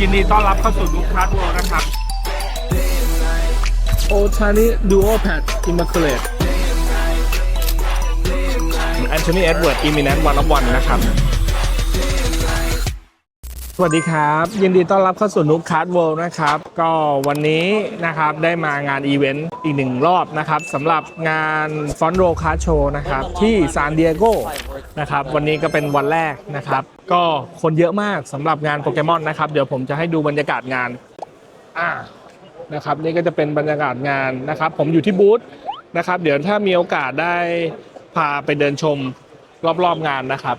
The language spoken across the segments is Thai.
ยินดีต้อนรับเข้าสู่ลูกค้าทัวร์นะครับ โอชานิดูโอแพดอิม a ค u เลตแอนโทนีเอ็ดเวิร์ดอิมิเนนต์วันอวันนะครับ สวัสดีครับ ยินดีต้อนรับเข้าสู่นุกคาร์ดเวิลด์นะครับ ก็วันนี้นะครับได้มางานอีเวนต์อีกหนึ่งรอบนะครับสำหรับงานฟอนโรคาร์โชนะครับที่ซานดิเอโกนะครับวันนี้ก็เป็นวันแรกนะครับ ก็คนเยอะมากสำหรับงานโปเกมอนนะครับ เดี๋ยวผมจะให้ดูบรรยากาศงานอ่านะครับนี่ก็จะเป็นบรรยากาศงานนะครับ ผมอยู่ที่บูธนะครับ เดี๋ยวถ้ามีโอกาสได้พาไปเดินชมรอบๆงานนะครับ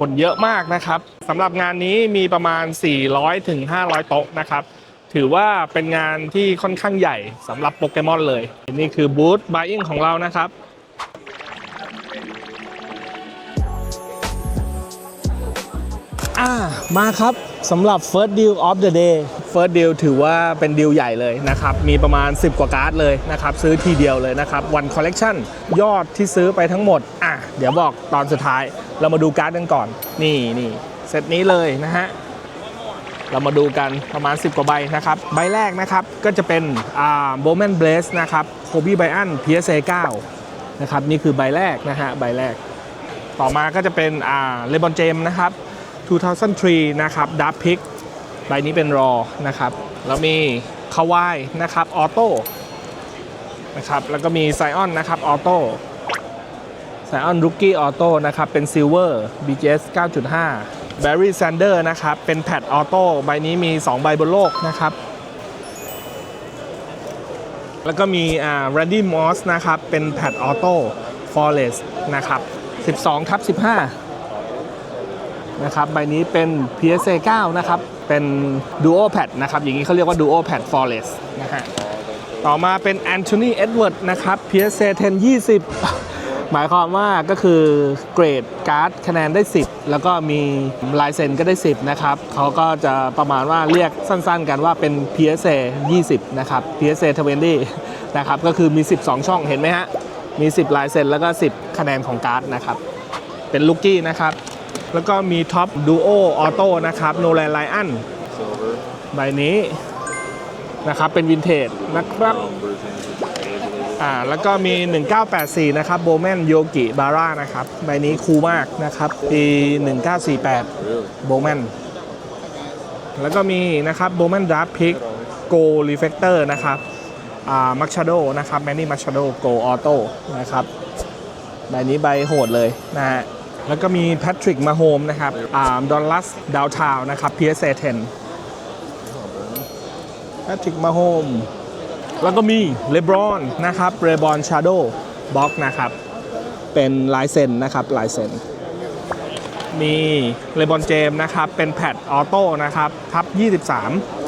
คนเยอะมากนะครับสำหรับงานนี้มีประมาณ 400ถึง500 โต๊ะนะครับ ถือว่าเป็นงานที่ค่อนข้างใหญ่สำหรับโปเกมอนเลย นี่คือบูธบายอิงของเรานะครับ อ่ามาครับสำหรับ First Deal of the Day First Deal ถือว่าเป็นดีลใหญ่เลยนะครับ มีประมาณ 10 กว่าการ์ดเลยนะครับ ซื้อทีเดียวเลยนะครับ One Collection ยอดที่ซื้อไปทั้งหมด อะ เดี๋ยวบอกตอนสุดท้ายเรามาดูการ์ดกันก่อน นี่นี่เซตนี้เลยนะฮะ เรามาดูกันประมาณ 10 กว่าใบนะครับ ใบแรกนะครับ ก็จะเป็นอ่าโบแมนเบลสนะครับโคบี้ไบอัน PSA 9นะครับ นี่คือใบแรกนะฮะ ใบแรก ต่อมาก็จะเป็นอ่าเลบอนเจมนะครับ 2003 นะครับดับพิกใบนี้เป็นรอนะครับแล้วมีคาวายนะครับออโต้นะครับแล้วก็มีไซออนนะครับออโต้ไซออนรุกกี้ออโต้นะครับเป็นซิลเวอร์ BGS 9.5 b a r r y Sander นะครับเป็นแพดออโต้ใบนี้มี 2 ใบบนโลกนะครับแล้วก็มีอ่า Randy Moss นะครับเป็นแพดออโต้ Forest นะครับ 12ทับ15 นะครับใบนี้เป็น PSA 9 นะครับ เป็น Duo Pad นะครับอย่างนี้เขาเรียกว่า Duo Pad Forest นะฮะต่อมาเป็น Anthony Edward นะครับ PSA 10 20 หมายความว่าก็คือเกรดการ์ดคะแนนได้ 10 แล้วก็มีลายเซ็นก็ได้ 10 นะครับเขาก็จะประมาณว่าเรียกสั้นๆ กันว่าเป็น PSA 20 นะครับ PSA 20 นะครับก็คือมี 12 ช่องเห็นไหมฮะมี 10 ลายเซ็นแล้วก็ 10 คะแนนของการ์ดนะครับ เป็นลูกกี้นะครับ แล้วก็มีท็อปดูโอออโต้นะครับโนแลนไลอันใบนี้นะครับเป็นวินเทจนะครับอ่าแล้วก็มี 1984 นะครับโบแมนโยกิบาร่านะครับใบนี้คูลมากนะครับปี 1948โบแมนแล้วก็มีนะครับโบแมนดราฟพิกโกรีเฟกเตอร์นะครับอ่ามัชชาโดนะครับแมนนี่มัชชาโดโกออโต้นะครับใบนี้ใบโหดเลยนะฮะ แล้วก็มีแพทริกมาโฮมนะครับอ่าดอนลัสดาวทาวนะครับ PSA 10แพทริกมาโฮมแล้วก็มีเลบรอนนะครับเรบอนชาร์โดบ็อกนะครับเป็นลายเซ็นนะครับลายเซ็นมีเลบอนเจมนะครับ เป็นแพดออโต้นะครับทับ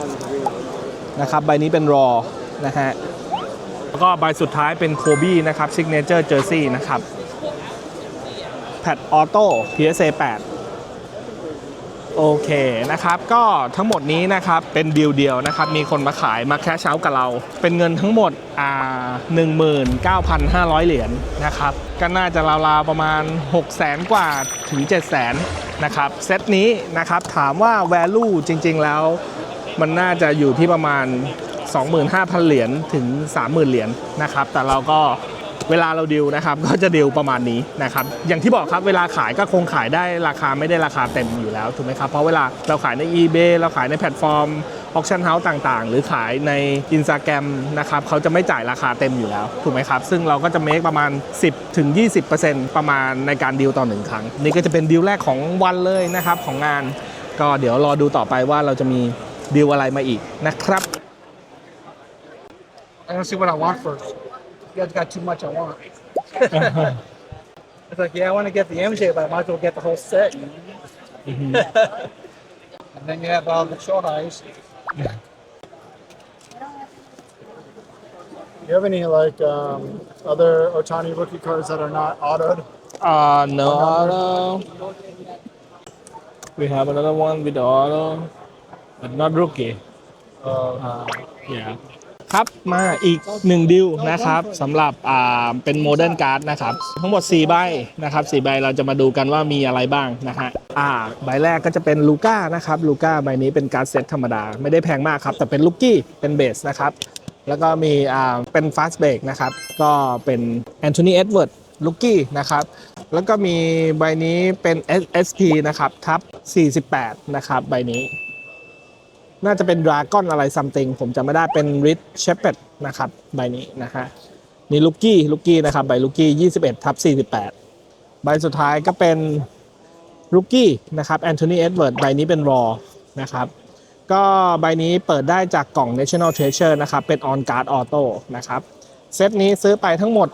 23 นะครับ ใบนี้เป็นรอนะฮะแล้วก็ใบสุดท้ายเป็นโคบี้นะครับซิกเนเจอร์เจอร์ซี่นะครับ แพดออโต้ PSA 8 โอเคนะครับ ก็ทั้งหมดนี้นะครับเป็นดีลเดียวนะครับ มีคนมาขายมาแค่เช้ากับเรา เป็นเงินทั้งหมดอ่า19,500 เหรียญนะครับ ก็น่าจะราวๆประมาณ6 0 0แสนกว่าถึง 7 0 0แสนนะครับ เซตนี้นะครับถามว่า value จริง ๆ แล้ว มันน่าจะอยู่ที่ประมาณ 25,000 เหรียญถึง 30,000 เหรียญนะครับ แต่เราก็ เวลาเราดิวนะครับก็จะดิวประมาณนี้นะครับอย่างที่บอกครับเวลาขายก็คงขายได้ราคาไม่ได้ราคาเต็มอยู่แล้วถูกไหมครับเพราะเวลาเราขายใน eBay เราขายในแพลตฟอร์ม auction house ต่างๆ หรือขายใน Instagram นะครับเขาจะไม่จ่ายราคาเต็มอยู่แล้วถูกไหมครับ ซึ่งเราก็จะ make ประมาณ 10ถึง20%ประมาณในการดิวต่อหนึ่งครั้ง นี่ก็จะเป็นดิวแรกของวันเลยนะครับของงาน ก็เดี๋ยวรอดูต่อไปว่าเราจะมีดิวอะไรมาอีกนะครับ I'm gonna see what I want first. You guys got too much I want. it's like, yeah, I want to get the MJ, but I might as well get the whole set. you know? and then you have all the short eyes. You have any like um, other Otani rookie cards that are not autoed? Uh, no auto. We have another one with the auto, but not rookie. Uh, Uh, yeah. ครับมาอีก1ดิวนะครับสำหรับอ่าเป็นโมเดิร์นการ์ดนะครับทั้งหมด 4 ใบนะครับ4ใบเราจะมาดูกันว่ามีอะไรบ้างนะฮะอ่าใบแรกก็จะเป็นลูก้านะครับลูก้าใบนี้เป็นการ์ดเซตธรรมดา ไม่ได้แพงมากครับ แต่เป็นลูกกี้เป็นเบสนะครับแล้วก็มีอ่าเป็นฟาสเบรกนะครับก็เป็นแอนโทนีเอ็ดเวิร์ดลูกกี้นะครับแล้วก็มีใบนี้เป็น SSP นะครับทับ48 นะครับใบนี้ น่าจะเป็นดราก้อนอะไรซัมติงผมจำไม่ได้เป็นริชเชปเปตนะครับใบนี้นะฮะนี่ลูกกี้ลูกกี้นะครับใบลูกกี้21ทับ48 ใบสุดท้ายก็เป็นลูกกี้นะครับแอนโทนีเอ็ดเวิร์ดใบนี้เป็นรอนะครับก็ใบนี้เปิดได้จากกล่อง National Treasure นะครับเป็น On Guard Auto นะครับเซตนี้ซื้อไปทั้งหมด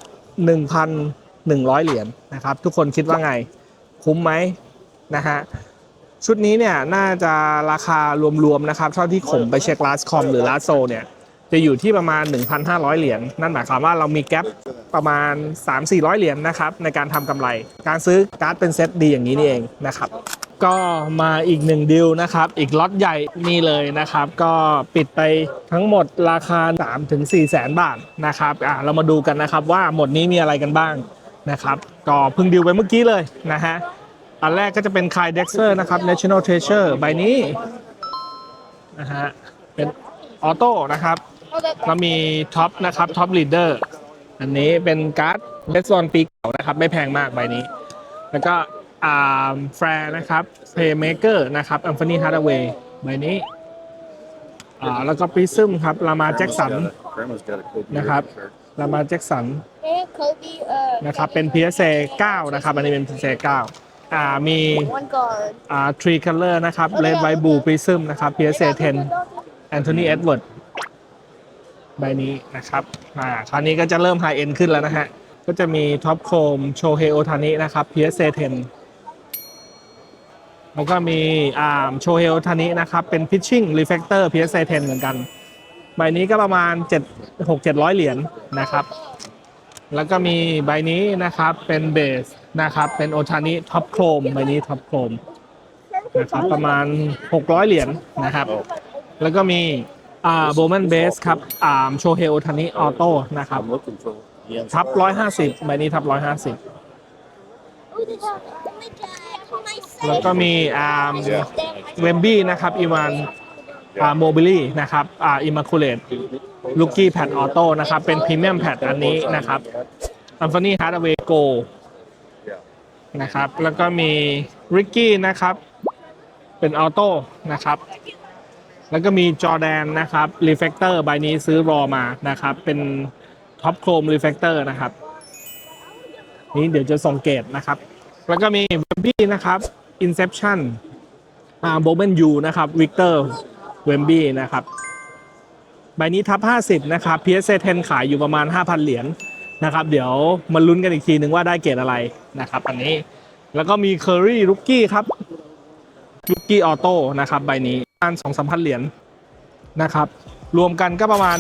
1,100 เหรียญนะครับทุกคนคิดว่าไงคุ้มไหมนะฮะ ชุดนี้เนี่ยน่าจะราคารวมๆนะครับเท่าที่ผมไปเช็ค Last Com หรือ Last s o เนี่ยจะอยู่ที่ประมาณ 1,500 เหรียญนั่นหมายความว่าเรามีแกลบประมาณ 3-400 เหรียญนะครับในการทำกำไร การซื้อการ์ดเป็นเซตดีอย่างนี้นี่เองนะครับก็มาอีกหนึ่งดิวนะครับ อีกล็อตใหญ่นี่เลยนะครับ ก็ปิดไปทั้งหมดราคา 3-4แสนบาทนะครับอะเรามาดูกันนะครับว่าหมดนี้มีอะไรกันบ้างนะครับ ก็เพิ่งดิวไปเมื่อกี้เลยนะฮะ อันแรกก็จะเป็นคายเด็กเซอร์นะครับ National Treasure ใบนี้นะฮะเป็นออโต้นะครับแล้วมีท็อปนะครับท็อปลีดเดอร์อันนี้เป็นการ์ดเบสบอลปีเก่านะครับ ไม่แพงมากใบนี้ แล้วก็อ่าแฟร์นะครับเพย์เมเกอร์นะครับอัมฟานีฮาร์ดเวย์ใบนี้อ่าแล้วก็ปริซึมครับลามาแจ็กสัน Grandma's got a cool beard Nahab. shirt. ลามาแจ็กสัน Hey, Kobe. Uh, นะครับเป็น PSA 9 นะครับ อันนี้เป็น PSA 9 อ่ามี one guard. อ่าทรีคัลเลอร์นะครับเลดไวบูปริซึมนะครับ PSA 10แอนโทนีเอ็ดเวิร์ดใบนี้นะครับอ่าคราวนี้ก็จะเริ่มไฮเอ็นขึ้นแล้วนะฮะ ก็จะมีท็อปโคมโชเฮโอทานินะครับ PSA 10 แล้วก็มีอ่าโชเฮโอทานินะครับ เป็น Pitching Reflector PSA 10 เหมือนกัน ใบนี้ก็ประมาณ 7 6 700 เหรียญนะครับ แล้วก็มีใบนี้นะครับเป็นเบสนะครับ เป็นโอทานิท็อปโครมใบนี้ท็อปโครมนะครับประมาณ 600 เหรียญนะครับ แล้วก็มีอ่าโบแมนเบสครับอ่าโชเฮโอทานิออโต้นะครับ I'm looking for yeah. ทับ150ใบนี้ทับแล้วก็มีอ่าเวมบี้นะครับอีวานอ่าโมบิลี่นะครับอ่าอิมาคูเลตลูกี้แพดออโต้นะครับ เป็นพรีเมียมแพดอันนี้นะครับอัมฟานี่ฮาร์ดเวโก นะครับ แล้วก็มีริกกี้นะครับ เป็นออโต้นะครับ แล้วก็มีจอแดนนะครับรีเฟกเตอร์ใบนี้ซื้อรอมานะครับ เป็นท็อปโครมรีเฟกเตอร์นะครับ นี่เดี๋ยวจะส่งเกตนะครับ แล้วก็มีเวมบี้นะครับ Inception อ่าโบเบนยูนะครับวิกเตอร์เวมบี้นะครับ ใบนี้ทับ 50 นะครับ PSA 10 ขายอยู่ประมาณ 5,000 เหรียญ นะครับ เดี๋ยวมาลุ้นกันอีกทีนึงว่าได้เกรดอะไรนะครับ อันนี้แล้วก็มีเคอรี่ลุกกี้ครับลุกกี้ออโต้นะครับใบนี้ประมาณ2 3 0 0 0เหรียญนะครับ รวมกันก็ประมาณ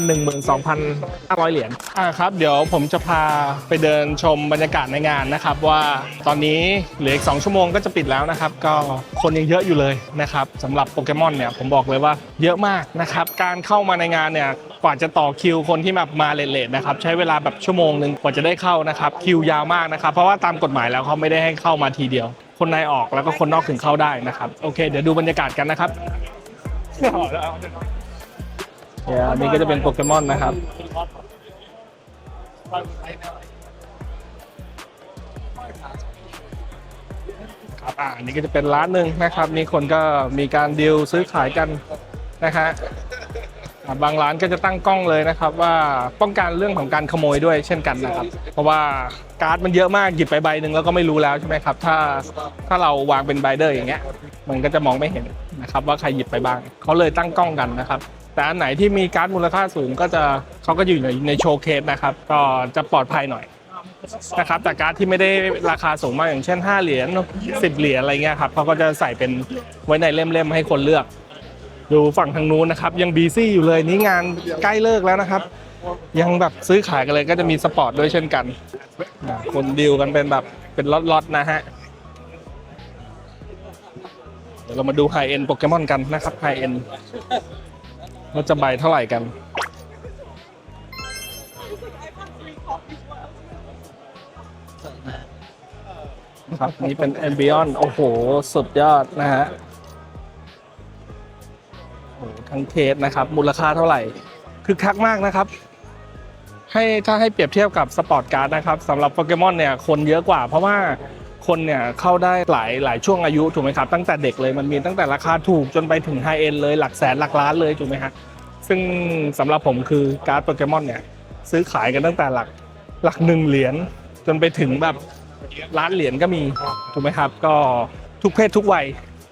12,500 เหรียญอ่าครับ เดี๋ยวผมจะพาไปเดินชมบรรยากาศในงานนะครับ ว่าตอนนี้เหลืออีก 2 ชั่วโมงก็จะปิดแล้วนะครับ ก็คนยังเยอะอยู่เลยนะครับสำหรับโปเกมอนเนี่ยผมบอกเลยว่าเยอะมากนะครับ การเข้ามาในงานเนี่ย กว่าจะต่อคิวคนที่แบบมาเลทๆนะครับใช้เวลาแบบชั่วโมงหนึ่งกว่าจะได้เข้านะครับคิวยาวมากนะครับ เพราะว่าตามกฎหมายแล้วเขาไม่ได้ให้เข้ามาทีเดียว คนในออกแล้วก็คนนอกถึงเข้าได้นะครับโอเคเดี๋ยวดูบรรยากาศกันนะครับเนี่ยอันนี้ก็จะเป็นโปเกมอนนะครับครับอ่าอันนี้ก็จะเป็นร้านหนึ่งนะครับนี่คนก็มีการดีลซื้อขายกันนะฮะอ่า บางร้านก็จะตั้งกล้องเลยนะครับ ว่าป้องกันเรื่องของการขโมยด้วยเช่นกันนะครับ เพราะว่าการ์ดมันเยอะมากหยิบไปใบหนึ่งแล้วก็ไม่รู้แล้วใช่ไหมครับ ถ้าถ้าเราวางเป็นไบเดอร์อย่างเงี้ย มันก็จะมองไม่เห็นนะครับ ว่าใครหยิบไปบ้างเขาเลยตั้งกล้องกันนะครับแต่อันไหนที่มีการ์ดมูลค่าสูงก็จะเขาก็อยู่ในในโชว์เคสนะครับ ก็จะปลอดภัยหน่อยนะครับแต่การ์ดที่ไม่ได้ราคาสูงมากอย่างเช่น 5 เหรียญ10 เหรียญอะไรเงี้ยครับเขาก็จะใส่เป็นไว้ในเล่มๆให้คนเลือก ดูฝั่งทางนู้นนะครับ ยังบีซี่อยู่เลยนี่งานใกล้เลิกแล้วนะครับ ยังแบบซื้อขายกันเลยก็จะมีสปอร์ตด้วยเช่นกัน คนดิวกันเป็นแบบเป็นล็อตๆนะฮะเดี๋ยวเรามาดูไฮเอ็นโปเกมอนกันนะครับไฮเอ็นว่าจะใบเท่าไหร่กันครับนี่เป็นแอมบิออนโอ้โห สุดยอดนะฮะ ทั้งเคสนะครับ มูลค่าเท่าไหร่คือคักมากนะครับ ให้ถ้าให้เปรียบเทียบกับสปอร์ตการ์ดนะครับสำหรับโปเกมอนเนี่ยคนเยอะกว่า เพราะว่าคนเนี่ยเข้าได้หลายหลายช่วงอายุถูกไหมครับ ตั้งแต่เด็กเลยมันมีตั้งแต่ราคาถูกจนไปถึงไฮเอ็นเลยหลักแสนหลักล้านเลยถูกไหมฮะซึ่งสำหรับผมคือการ์ดโปเกมอนเนี่ยซื้อขายกันตั้งแต่หลักหลักหนึ่งเหรียญจนไปถึงแบบล้านเหรียญก็มีถูกไหมครับ ก็ทุกเพศทุกวัย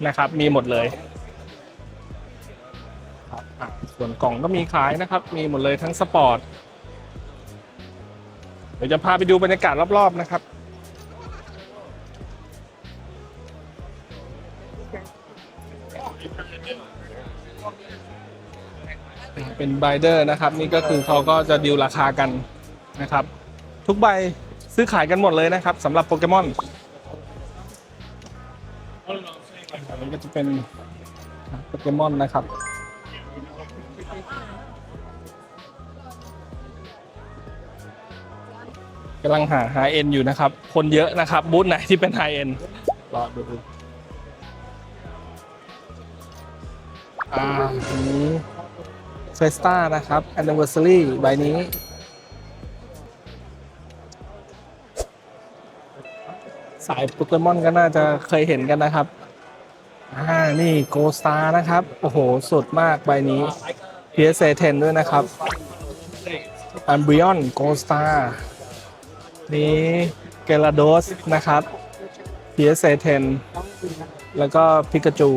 นะครับมีหมดเลย ส่วนกล่องก็มีขายนะครับ มีหมดเลยทั้งสปอร์ต เดี๋ยวจะพาไปดูบรรยากาศรอบๆนะครับ เป็นไบเดอร์นะครับ นี่ก็คือเขาก็จะดีลราคากันนะครับ ทุกใบซื้อขายกันหมดเลยนะครับสำหรับโปเกมอนอันนี้ก็จะเป็นโปเกมอนนะครับำลังหาไฮเอ็นอยู่นะครับ คนเยอะนะครับ บูธไหนที่เป็นไฮเอ็นรอดูอ่าอันนี้เฟสตานะครับ anniversary ใบนี้ สายโปเกมอนก็น่าจะเคยเห็นกันนะครับ อ่า นี่โกสตานะครับ โอ้โห สุดมากใบนี้ PSA 10 ด้วยนะครับ a m b นี้เกลาโดสนะครับ PSA 10 แล้วก็พิกาจู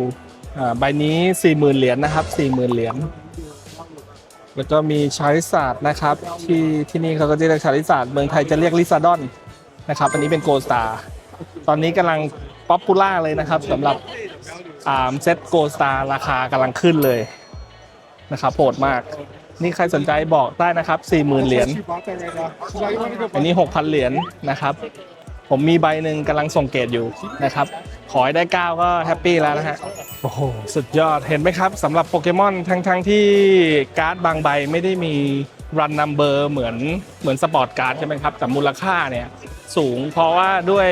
อ่าใบนี้ 40,000 เหรียญนะครับ 40,000 เหรียญ แล้วก็มีชาริสาดนะครับ ที่ที่นี่เขาก็จะเรียกชาริสาดเมืองไทยจะเรียกลิซาดอนนะครับ อันนี้เป็นโกสตาร์ตอนนี้กำลังป๊อปปูล่าเลยนะครับสำหรับอ่าเซตโกสตาราคากำลังขึ้นเลยนะครับโหดมาก นี่ใครสนใจบอกได้นะครับ40,000เหรียญอันนี้ 6,000 เหรียญนะครับ ผมมีใบหนึ่งกำลังส่งเกตอยู่นะครับ ขอให้ได้ 9 ก็แฮปปี้แล้วนะฮะโอ้โหสุดยอดเห็นไหมครับสำหรับโปเกมอนทั้งทั้งที่การ์ดบางใบไม่ได้มีรันนัมเบอร์เหมือนเหมือนสปอร์ตการ์ดใช่ไหมครับ แต่มูลค่าเนี่ยสูงเพราะว่าด้วย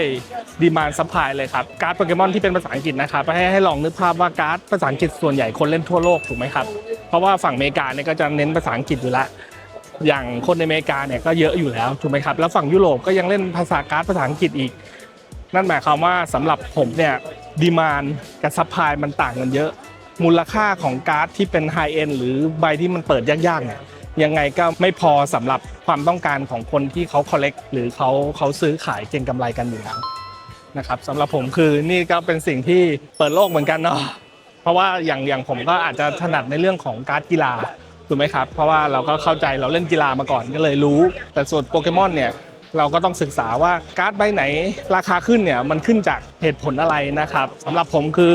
ดีมานซัพพลายเลยครับ การ์ดโปเกมอนที่เป็นภาษาอังกฤษนะครับให้ให้ลองนึกภาพว่าการ์ดภาษาอังกฤษส่วนใหญ่คนเล่นทั่วโลกถูกไหมครับ เพราะว่าฝั่งอเมริกาเนี่ยก็จะเน้นภาษาอังกฤษอยู่แล้วอย่างคนในอเมริกาเนี่ยก็เยอะอยู่แล้วถูกไหมครับแล้วฝั่งยุโรปก็ยังเล่นภาษาการ์ดภาษาอังกฤษอีก นั่นหมายความว่าสำหรับผมเนี่ยดีมานกับซัพพลายมันต่างกันเยอะ มูลค่าของการ์ดที่เป็นไฮเอ็นหรือใบที่มันเปิดยากๆเนี่ยยังไงก็ไม่พอสำหรับความต้องการของคนที่เขาคอลเลกหรือเขาเขาซื้อขายเก็งกำไรกันอยู่แล้วนะครับสำหรับผมคือนี่ก็เป็นสิ่งที่เปิดโลกเหมือนกันเนาะ ราะว่าอย่างอย่างผมก็อาจจะถนัดในเรื่องของการ์ดกีฬาถูกไหมครับ เพราะว่าเราก็เข้าใจเราเล่นกีฬามาก่อนก็เลยรู้ แต่ส่วนโปเกมอนเนี่ยเราก็ต้องศึกษาว่าการ์ดใบไหนราคาขึ้นเนี่ยมันขึ้นจากเหตุผลอะไรนะครับสำหรับผมคือ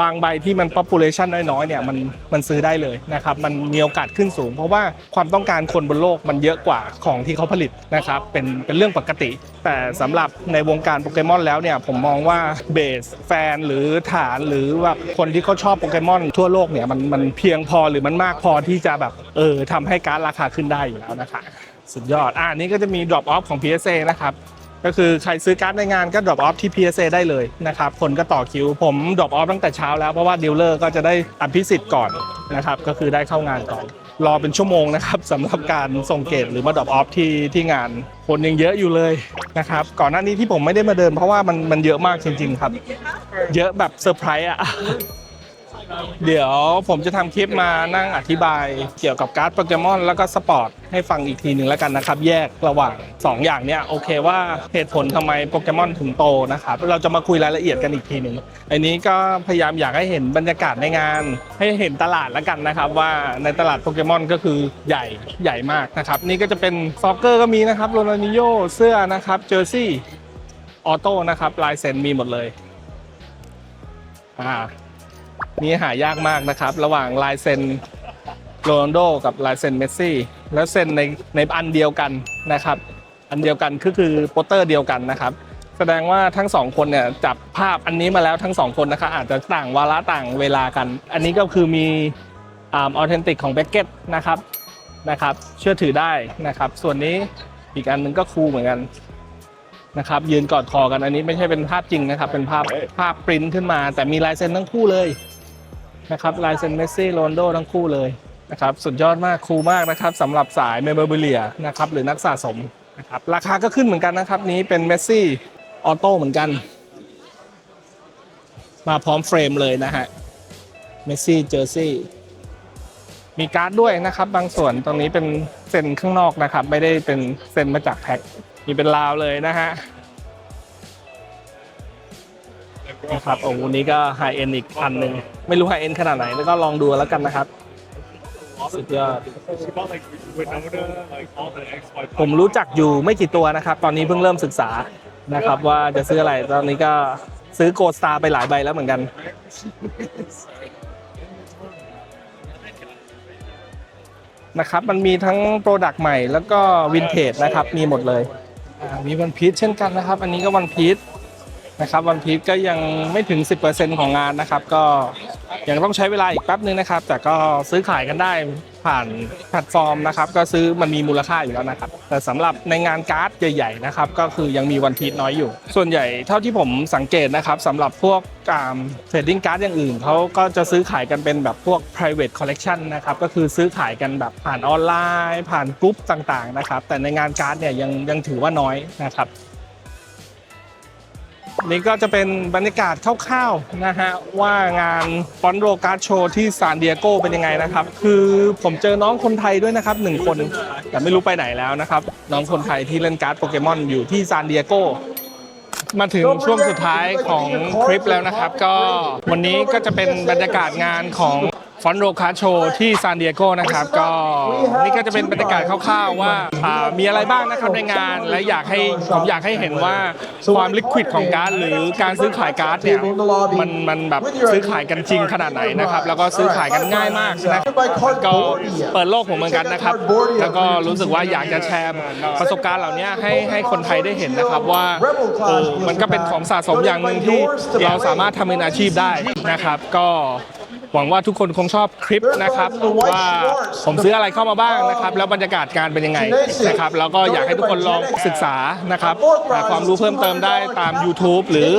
บางใบที่มัน population น้อยๆเนี่ยมันมันซื้อได้เลยนะครับมันมีโอกาสขึ้นสูง เพราะว่าความต้องการคนบนโลกมันเยอะกว่าของที่เขาผลิตนะครับเป็นเป็นเรื่องปกติ แต่สำหรับในวงการโปเกมอนแล้วเนี่ยผมมองว่าเบสแฟนหรือฐานหรือว่าคนที่เขาชอบโปเกมอนทั่วโลกเนี่ยมันมันเพียงพอหรือมันมากพอที่จะแบบเออทำให้การราคาขึ้นได้อยู่แล้วนะคะสุดยอดอ่านี่ก็จะมี drop off ของ PSA นะครับ ก็คือใครซื้อการ์ดในงานก็ drop off ที่ PSA ได้เลยนะครับคนก็ต่อคิว ผม drop off ตั้งแต่เช้าแล้วเพราะว่าดีลเลอร์ก็จะได้อภิสิทธิ์ก่อนนะครับก็คือได้เข้างานก่อน รอเป็นชั่วโมงนะครับสำหรับการส่งเกตหรือมา drop off ที่ที่งาน คนยังเยอะอยู่เลยนะครับก่อนหน้านี้ที่ผมไม่ได้มาเดิน เพราะว่ามันมันเยอะมากจริง ๆ ครับ เยอะแบบเซอร์ไพรส์อะ เดี๋ยวผมจะทำคลิปมานั่งอธิบายเกี่ยวกับการ์ดโปเกมอนแล้วก็สปอร์ตให้ฟังอีกทีหนึ่งแล้วกันนะครับ แยกระหว่าง 2 อย่างเนี้ยโอเคว่าเหตุผลทำไมโปเกมอนถึงโตนะครับเราจะมาคุยรายละเอียดกันอีกทีหนึ่งอันนี้ก็พยายามอยากให้เห็นบรรยากาศในงาน ให้เห็นตลาดแล้วกันนะครับว่าในตลาดโปเกมอนก็คือใหญ่ใหญ่มากนะครับนี่ก็จะเป็นซอกเกอร์ก็มีนะครับโรนัลดิโยเสื้อนะครับเจอร์ซี่ออโต้นะครับลายเซ็นมีหมดเลยอ่า นี่หายากมากนะครับ ระหว่างลายเซ็นโรนัลโดกับลายเซ็นเมสซี่ แล้วเซ็นในในอันเดียวกันนะครับ อันเดียวกันก็คือโปสเตอร์เดียวกันนะครับ แสดงว่าทั้งสองคนเนี่ยจับภาพอันนี้มาแล้วทั้งสองคนนะครับอาจจะต่างวาระต่างเวลากัน อันนี้ก็คือมีอ่าออเทนติกของเบเกตนะครับนะครับ เชื่อถือได้นะครับ ส่วนนี้อีกอันหนึงก็คูลเหมือนกันนะครับยืนกอดคอกันอันนี้ไม่ใช่เป็นภาพจริงนะครับ เป็นภาพภาพปริ้นขึ้นมา แต่มีลายเซ็นทั้งคู่เลย นะครับลายเซ็นเมสซี่โรนโดทั้งคู่เลยนะครับสุดยอดมากคูลมากนะครับสำหรับสายเมมเบอร์เลียนะครับหรือนักสะสมนะครับราคาก็ขึ้นเหมือนกันนะครับ นี้เป็นเมสซี่ออโต้เหมือนกัน มาพร้อมเฟรมเลยนะฮะเมสซี่เจอร์ซี่มีการ์ดด้วยนะครับ บางส่วนตรงนี้เป็นเซ็นข้างนอกนะครับ ไม่ได้เป็นเซ็นมาจากแพ็คมีเป็นลาวเลยนะฮะ นะครับโอ้วันนี้ก็ไฮเอ็นอีกอันหนึ่งไม่รู้ไฮเอ็นขนาดไหนแล้วก็ลองดูแล้วกันนะครับ สุดยอด ผมรู้จักอยู่ไม่กี่ตัวนะครับ ตอนนี้เพิ่งเริ่มศึกษานะครับว่าจะซื้ออะไรตอนนี้ก็ซื้อโกสตาร์ไปหลายใบแล้วเหมือนกัน นะครับ มันมีทั้งโปรดักต์ใหม่แล้วก็วินเทจนะครับ มีหมดเลยอ่ามีวันพีชเช่นกันนะครับ อันนี้ก็วันพีช นะครับวันพีชก็ยังไม่ถึง 10%ของงานนะครับ ก็ยังต้องใช้เวลาอีกแป๊บนึงนะครับ แต่ก็ซื้อขายกันได้ผ่านแพลตฟอร์มนะครับ ก็ซื้อมันมีมูลค่าอยู่แล้วนะครับ แต่สำหรับในงานการ์ดใหญ่ๆนะครับก็คือยังมีวันพีชน้อยอยู่ ส่วนใหญ่เท่าที่ผมสังเกตนะครับสำหรับพวกการเทรดดิ้งการ์ดอย่างอื่นเขาก็จะซื้อขายกันเป็นแบบพวก private collection นะครับก็คือซื้อขายกันแบบผ่านออนไลน์ ผ่านกรุ๊ปต่างๆนะครับแต่ในงานการ์ดเนี่ยยังยังถือว่าน้อยนะครับ นี่ก็จะเป็นบรรยากาศคร่าวๆนะฮะว่างานฟอนโรการ์ดโชว์ที่ซานดิเอโกเป็นยังไงนะครับ คือผมเจอน้องคนไทยด้วยนะครับหนึ่งคนแต่ไม่รู้ไปไหนแล้วนะครับ น้องคนไทยที่เล่นการ์ดโปเกมอนอยู่ที่ซานดิเอโกมาถึงช่วงสุดท้ายของคลิปแล้วนะครับ ก็วันนี้ก็จะเป็นบรรยากาศงานของ ฟอนโรคาโชที่ซานดิเอโกนะครับ ก็นี่ก็จะเป็นบรรยากาศคร่าวๆว่าอ่ามีอะไรบ้างนะครับในงาน และอยากให้ผมอยากให้เห็นว่าความลิควิดของการ์ดหรือการซื้อขายการ์ดเนี่ยมันมันแบบซื้อขายกันจริงขนาดไหนนะครับ แล้วก็ซื้อขายกันง่ายมากนะก็เปิดโลกผมเหมือนกันนะครับ แล้วก็รู้สึกว่าอยากจะแชร์ประสบการณ์เหล่านี้ให้ให้คนไทยได้เห็นนะครับว่าเออมันก็เป็นของสะสมอย่างหนึ่งที่เราสามารถทำเป็นอาชีพได้นะครับ ก็ หวังว่าทุกคนคงชอบคลิปนะครับว่าผมซื้ออะไรเข้ามาบ้างนะครับ แล้วบรรยากาศการเป็นยังไงนะครับแล้วก็อยากให้ทุกคนลองศึกษานะครับหาความรู้เพิ่มเติมได้ตาม YouTube หรือ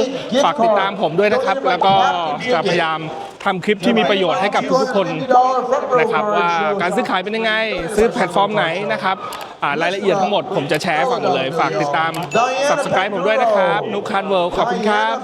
ฝากติดตามผมด้วยนะครับ แล้วก็จะพยายามทำคลิปที่มีประโยชน์ให้กับทุกๆคนนะครับว่าการซื้อขายเป็นยังไง ซื้อแพลตฟอร์มไหนนะครับรายละเอียดทั้งหมดผมจะแชร์ฟังหมดเลย ฝากติดตาม subscribe ผมด้วยนะครับ นุกคันเวิลด์ขอบคุณครับ